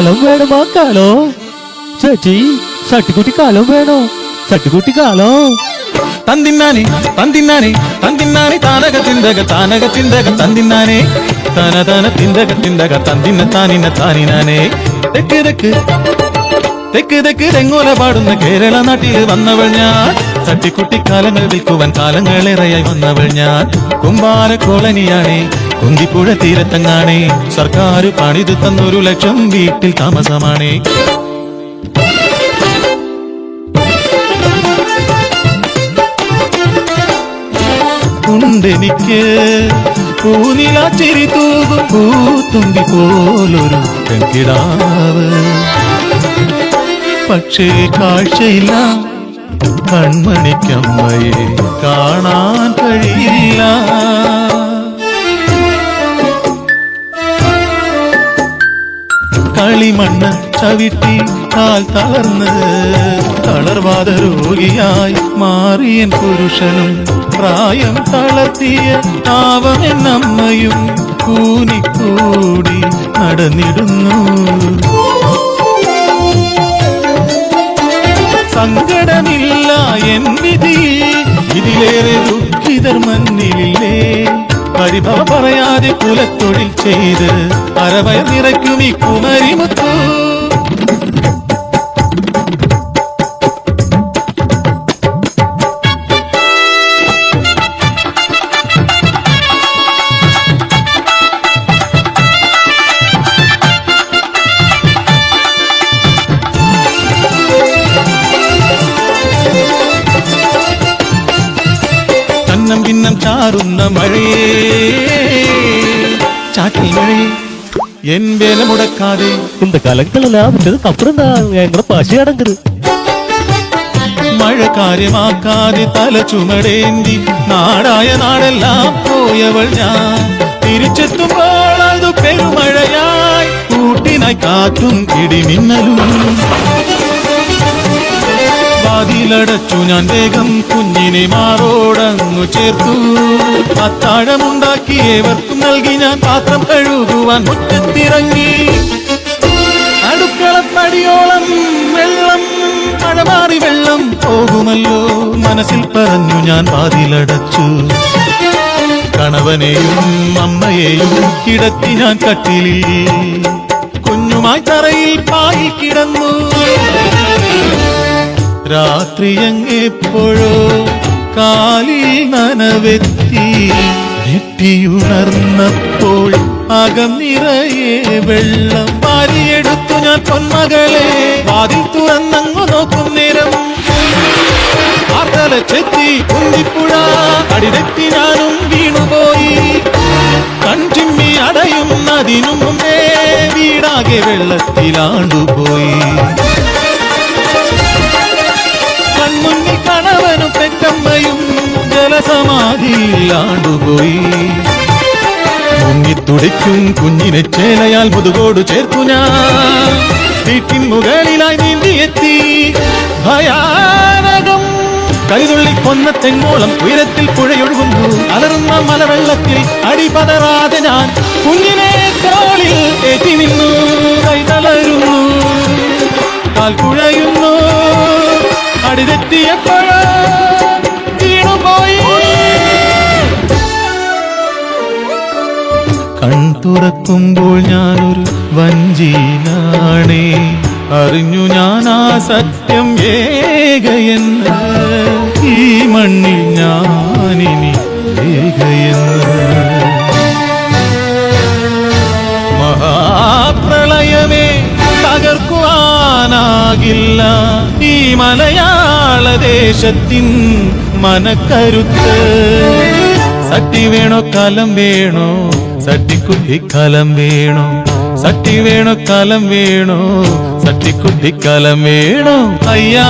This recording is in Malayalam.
കലം ആ കലോ. ചേച്ചി സട്ടിക്കുട്ടി കലം വേണോ? സട്ടിക്കുട്ടി കാലോ. തന്തിന്നാനെ തന്തിന്നാനെ തന്തിന്നാനെ താനക തിന്തക താനക തിന്തക തന്തിന്നാനെ. തന തന തിന്തക തിന്തക തന്തിന്ന താനിന്ന താനിനാനെ തെക്ക് തെക്ക് തെക്ക് തെക്ക് തെങ്ങോല പാടുന്ന കേരള നാട്ടിൽ വന്നവൾ ഞാൻ. തട്ടിക്കുട്ടി കാലങ്ങൾ വിൽക്കുവാൻ കാലങ്ങളേറെയായി വന്നവൾ ഞാൻ. കുമ്പാര കോളനിയാണേ കുന്തിപ്പുഴ തീരത്തങ്ങാണേ? സർക്കാർ പണിത് തന്നൊരു ലക്ഷം വീട്ടിൽ താമസമാണേ. ഉണ്ടെനിക്ക് പൂനിലാച്ചിരി തൂകും പൂത്തുമ്പി പോലൊരു പെൺകിടാവ്. പക്ഷേ കാഴ്ചയില്ല കൺമണിക്കമ്മയെ കാണാൻ കഴിയില്ല. കളിമണ്ണ് ചവിട്ടി കാൽ തളർന്ന് തളർവാദ രോഗിയായി മാറിയൻ പുരുഷനും പ്രായം തളർത്തിയ അമ്മയും കൂനിക്കൂടി നടന്നിടുന്നു. പരിഭവ പറയാതെ കുലത്തൊഴിൽ ചെയ്ത് അരവയർ നിറയ്ക്കും ഈ കുമരിമുത്തു. കന്നം പിന്നം ചാറുന്ന മഴയേ ചാറ്റിൽ മഴയേ എൻ വേല മുടക്കാതെ இந்த கலங்களெல்லாம் விட்டதுக்கு அப்புறம் தான் எங்களை பசி அடங்குது മഴ കാര്യമാക്കാതെ തല ചുമടേന്തി നാടായ നാടെല്ലാം പോയവൾ ഞാൻ തിരിച്ചെത്തുമ്പോൾ അത് പെരുമഴയായി കൂട്ടിനായി കാറ്റും ഇടിമിന്നലും വാതിലടച്ചു ഞാൻ വേഗം കുഞ്ഞിനെ മാറോടങ്ങു ചേർത്തു. അത്താഴമുണ്ടാക്കി ഏവർക്കും നൽകി ഞാൻ പാത്രം കഴുകുവാൻ മുറ്റത്തിറങ്ങി. അടുക്കളപ്പടിയോളം വെള്ളം മഴമാറി വെള്ളം പോകുമല്ലോ. മനസ്സിൽ പറഞ്ഞു ഞാൻ വാതിലടച്ചു. കണവനെയും അമ്മയെയും കിടത്തി ഞാൻ കട്ടിലിൽ. കുഞ്ഞുമായി തറയിൽ പായി കിടന്നു. രാത്രി എങ്ങെപ്പോഴോ കാലിൽ നനവെത്തി ഞെട്ടിയുണർന്നപ്പോൾ അകം നിറയെ വെള്ളം വാരിയെടുത്തു ഞാൻ പൊന്മകളെ. വാതിൽ തുറന്നങ്ങു നോക്കും നേരം. ചെത്തി കുന്തിപ്പുഴ അടിതെറ്റി ഞാനും വീണുപോയി. കൺചിമ്മി അടയുന്നതിനു മുമ്പേ വീടാകെ വെള്ളത്തിലാണ്ടുപോയി. കൺമുന്നിൽ കണവനും പെറ്റമ്മയും ജലസമാധിയിലാണ്ടുപോയി. മുങ്ങിത്തുടിക്കും കുഞ്ഞിനെ ചേലയാൽ മുതുകോട് ചേർത്തു ഞാൻ. വീട്ടിൻ മുകളിലായി നീന്തിയെത്തി. ഭയാനകം കൈതുള്ളി കൊന്ന തെങ്ങോളം ഉയരത്തിൽ പുഴയൊഴുകുന്നു. അലറുന്ന മലവെള്ളത്തിൽ അടിപതറാതെ ഞാൻ കുഞ്ഞിനെ തോളിൽ ഏറ്റി നിന്നു. കൈ തളരുന്നു കാൽ കുഴയുന്നു അടിതെറ്റിയപ്പോഴോ വീണുപോയി കൺ തുറക്കുമ്പോൾ ഞാനൊരു വഞ്ചീനാണേ അറിഞ്ഞു ഞാൻ ആ സത്യം ഏകയെന്ന് ഈ മണ്ണിൽ ഞാനിനി ഏകയെന്ന് മഹാപ്രളയമേ തകർക്കുവാനാകില്ല. ഈ മലയാള ദേശത്തിൻ മനക്കരുത്ത്. സട്ടി വേണോ കലം വേണോ? സട്ടിക്കുട്ടി കലം വേണോ? സട്ടി വേണോ കലം വേണോ? സട്ടിക്കുട്ടി വേണോ? അയ്യാ